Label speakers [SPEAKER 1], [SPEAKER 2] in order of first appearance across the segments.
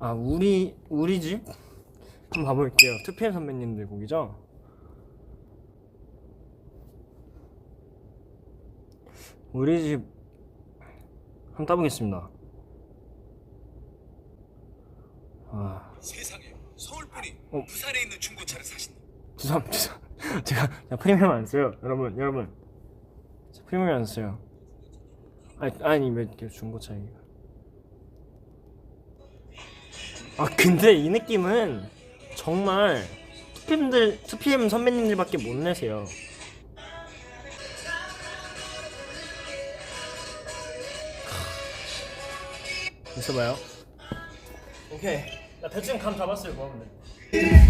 [SPEAKER 1] 아 우리 우리 집 한번 가볼게요. 2PM 선배님들 곡이죠. 우리 집 한번 따보겠습니다. 아
[SPEAKER 2] 세상에 서울분이
[SPEAKER 1] 어.
[SPEAKER 2] 부산에 있는 중고차를 사신다.
[SPEAKER 1] 죄송합니다. 죄송- 제가, 제가 프리미엄 안 써요. 여러분 여러분 프리미엄 안 써요. 아니 아니 왜 이렇게 중고차 얘기가? 아 근데 이 느낌은 정말 2PM들 2PM 선배님들밖에 못 내세요. 있어봐요. 오케이. 나 대충 감 잡았어요, 뭐 하면 돼.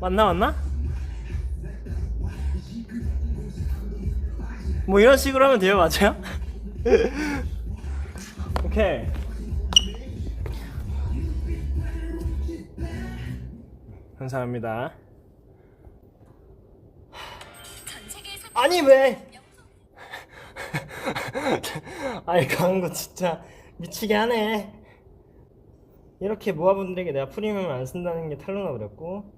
[SPEAKER 1] 맞나 맞나? 뭐 이런 식으로 하면 돼요, 맞아요? 오케이. 감사합니다. 아니 왜? 아니 광고 진짜 미치게 하네. 이렇게 모아분들에게 내가 프리미엄을 안 쓴다는 게 탄로나 버렸고